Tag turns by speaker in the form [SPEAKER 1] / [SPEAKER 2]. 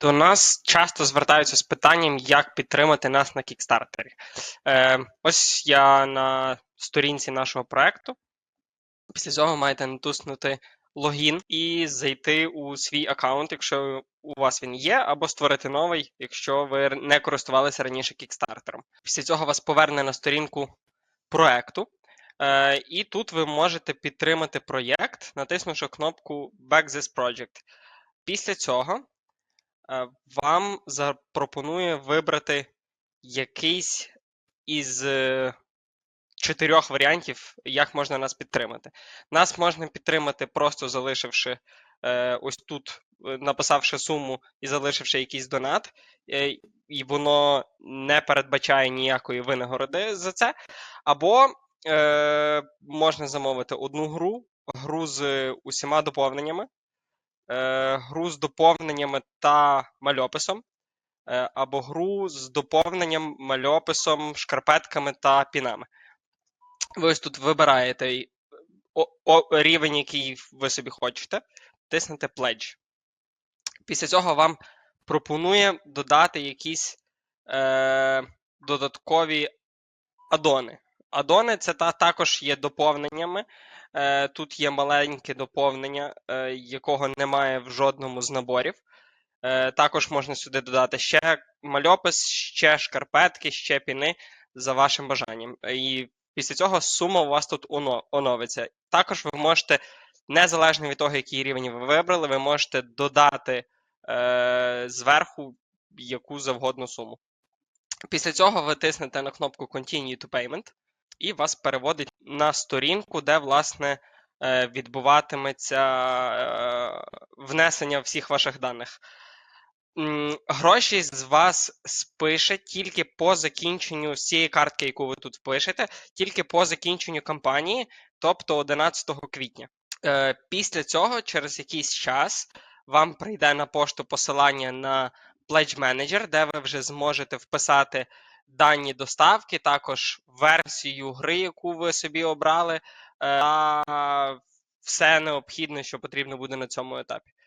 [SPEAKER 1] До нас часто звертаються з питанням, як підтримати нас на Кікстартері. Е, ось я на сторінці нашого проекту. Після цього маєте натиснути логін і зайти у свій аккаунт, якщо у вас він є, або створити новий, якщо ви не користувалися раніше кікстартером. Після цього вас поверне на сторінку проекту. Е, і тут ви можете підтримати проєкт, натиснувши кнопку Back this project. Після цього вам запропонує вибрати якийсь із е, чотирьох варіантів, як можна нас підтримати. Нас можна підтримати, просто залишивши е, ось тут, е, написавши суму і залишивши якийсь донат, е, і воно не передбачає ніякої винагороди за це. Або е, можна замовити одну гру, гру з усіма доповненнями, е, гру з доповненнями та мальописом, е, або гру з доповненням, мальописом, шкарпетками та пінами. Ви ось тут вибираєте рівень, який ви собі хочете, тиснете Pledge. Після цього вам пропонує додати якісь е, додаткові адони. Адони це та, також є доповненнями. Е, тут є маленьке доповнення, е, якого немає в жодному з наборів. Е, також можна сюди додати ще мальопис, ще шкарпетки, ще піни за вашим бажанням. І після цього сума у вас тут оновиться. Також ви можете, незалежно від того, який рівень ви вибрали, ви можете додати е, зверху яку завгодно суму. Після цього ви тиснете на кнопку Continue to Payment і вас переводить на сторінку, де, власне, е, відбуватиметься е, внесення всіх ваших даних. Гроші з вас спише тільки по закінченню з цієї картки, яку ви тут впишете, тільки по закінченню кампанії, тобто 11 квітня. Е, Після цього, через якийсь час, вам прийде на пошту посилання на Pledge Manager, де ви вже зможете вписати дані доставки, також версію гри, яку ви собі обрали, е, та все необхідне, що потрібно буде на цьому етапі.